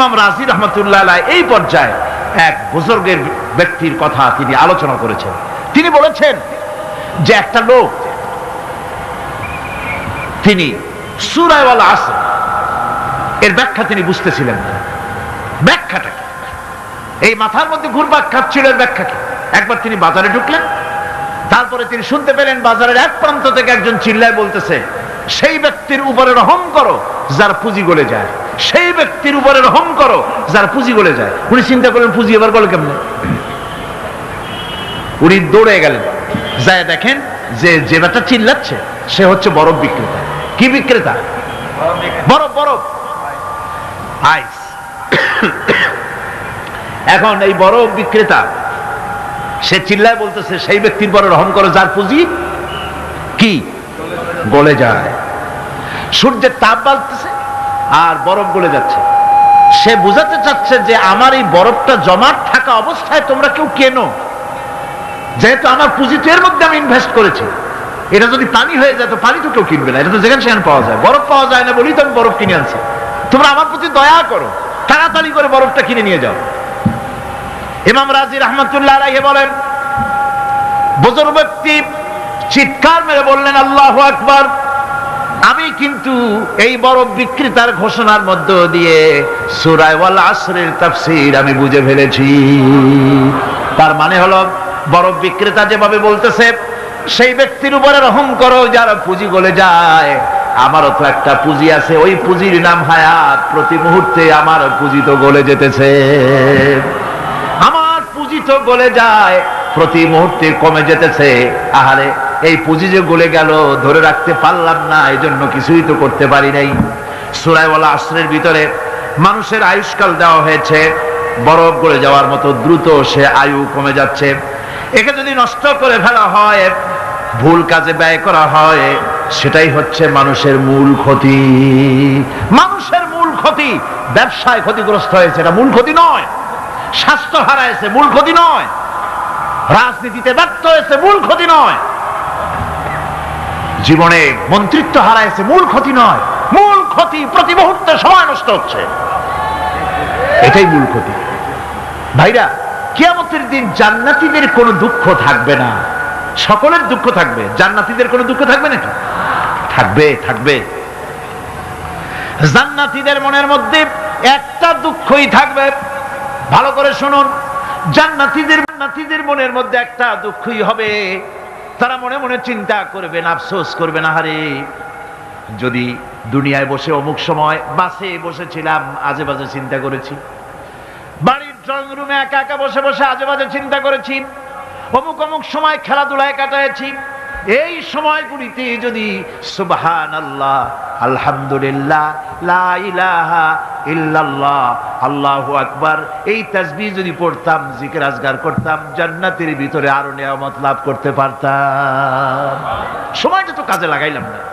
ইমাম রাজি রহমতুল্লাহ এই পর্যায়ে এক বুজুর্গের ব্যক্তির কথা তিনি আলোচনা করেছেন। তিনি বলেছেন যে একটা লোক, তিনি সুরায়ওয়ালা আসর, এর ব্যাখ্যা তিনি বুঝতেছিলেন না। ব্যাখ্যাটা কি? এই মাথার মধ্যে ঘুরপাক খাচ্ছিল এর ব্যাখ্যা কি? একবার তিনি বাজারে ঢুকলেন, তারপরে তিনি শুনতে পেলেন বাজারের এক প্রান্ত থেকে একজন চিল্লায় বলতেছে, সেই ব্যক্তির উপরে রহম করো, যার পুঁজি গলে যায়। সেই ব্যক্তির উপরে রহম করো, যার পুঁজি গলে যায়। উনি চিন্তা করলেন, পুঁজি এবার গলে কেমনে? উনি দৌড়ে গেলেন। যায় দেখেন যে যে ব্যাটা চিল্লাচ্ছে, সে হচ্ছে বরফ বিক্রেতা। কি বিক্রেতা? বরফ বরফ। আইস। এখন এই বরফ বিক্রেতা, সে চিল্লায় বলতেছে, সেই ব্যক্তির পরে রহম করো, যার পুঁজি কি? গলে যায়। সূর্যের তাপ বাড়তেছে। আর বরফ গলে যাচ্ছে। সে বুঝাতে চাচ্ছে যে আমার এই বরফটা জমাট থাকা অবস্থায় তোমরা কেউ কেনো? যেহেতু আমার পুঁজি তো এর মধ্যে আমি ইনভেস্ট করেছি। এটা যদি পানি হয়ে যায়, তো পানি তো কেউ কিনবে না। এটা তো যেখানে সেখানে পাওয়া যায়। বরফ পাওয়া যায় না বলেই তো আমি বরফ কিনে আনছি। তোমরা আমার প্রতি দয়া করো। তাড়াতাড়ি করে বরফটা কিনে নিয়ে যাও। ইমাম রাজি রহমতুল্লাহ আলাইহি বলেন, বুজুর্গ ব্যক্তি চিৎকার মেরে বললেন, আল্লাহ আকবার। আমি কিন্তু এই বরফ বিক্রেতার ঘোষণার মধ্য দিয়ে সুরায়ওয়াল আসরের তাফসীর আমি বুঝে ফেলেছি। তার মানে হলো, বরফ বিক্রেতা যেভাবে বলতেছে, সেই ব্যক্তির উপরে রহম করো, যারা পুঁজি গলে যায়। আমারও তো একটা পুঁজি আছে, ওই পুঁজির নাম হায়াত। প্রতি মুহূর্তে আমার পুঁজি তো গলে যেতেছে। আমার পুঁজি তো গলে যায়, প্রতি মুহূর্তে কমে যেতেছে। আহারে এই পুঁজি যে গলে গেল, ধরে রাখতে পারলাম না এই জন্য কিছুই তো করতে পারি নাই। সুরাইওয়ালা আশ্রের ভিতরে মানুষের আয়ুষ্কাল দেওয়া হয়েছে, বরফ গলে যাওয়ার মতো দ্রুত সে আয়ু কমে যাচ্ছে। একে যদি নষ্ট করে ফেলা হয়, ভুল কাজে ব্যয় করা হয়, সেটাই হচ্ছে মানুষের মূল ক্ষতি। মানুষের মূল ক্ষতি, ব্যবসায় ক্ষতিগ্রস্ত হয়েছে, এটা মূল ক্ষতি নয়। স্বাস্থ্য হারাইছে, মূল ক্ষতি নয়। রাজনীতিতে ব্যর্থ হয়েছে, মূল ক্ষতি নয়। জীবনে মন্ত্রিত্ব হারাইছে, মূল ক্ষতি নয়। মূল ক্ষতি প্রতি মুহূর্তে সময় নষ্ট হচ্ছে। এটাই মূল ক্ষতি। ভাইরা, কিয়ামতের দিন জান্নাতীদের কোনো দুঃখ থাকবে না। সকলের দুঃখ থাকবে। জান্নাতীদের কোনো দুঃখ থাকবে নাকি? থাকবে থাকবে। জান্নাতীদের মনের মধ্যে একটা দুঃখই থাকবে। ভালো করে শুনুন। জান্নাতীদের জান্নাতীদের মনের মধ্যে একটা দুঃখই হবে। তারা মনে মনে চিন্তা করবেন আফসোস করবেন আহারে যদি দুনিয়ায় বসে অমুক সময় বাসে বসেছিলাম, আজে বাজে চিন্তা করেছি। বাড়ির ড্রয়িং রুমে একা একা বসে বসে আজে বাজে চিন্তা করেছি। অমুক অমুক সময় খেলাধুলায় কাটাইছি এই সময়গুলিতে যদি সুবহান আল্লাহ আলহামদুলিল্লাহ, লা ইলাহা ইল্লাল্লাহ, আল্লাহু আকবার। এই তাসবিহ যদি পড়তাম, জিকির আজগার করতাম, জান্নাতের ভিতরে আরও নিয়ামত লাভ করতে পারতাম। সময়টা তো কাজে লাগাইলাম না।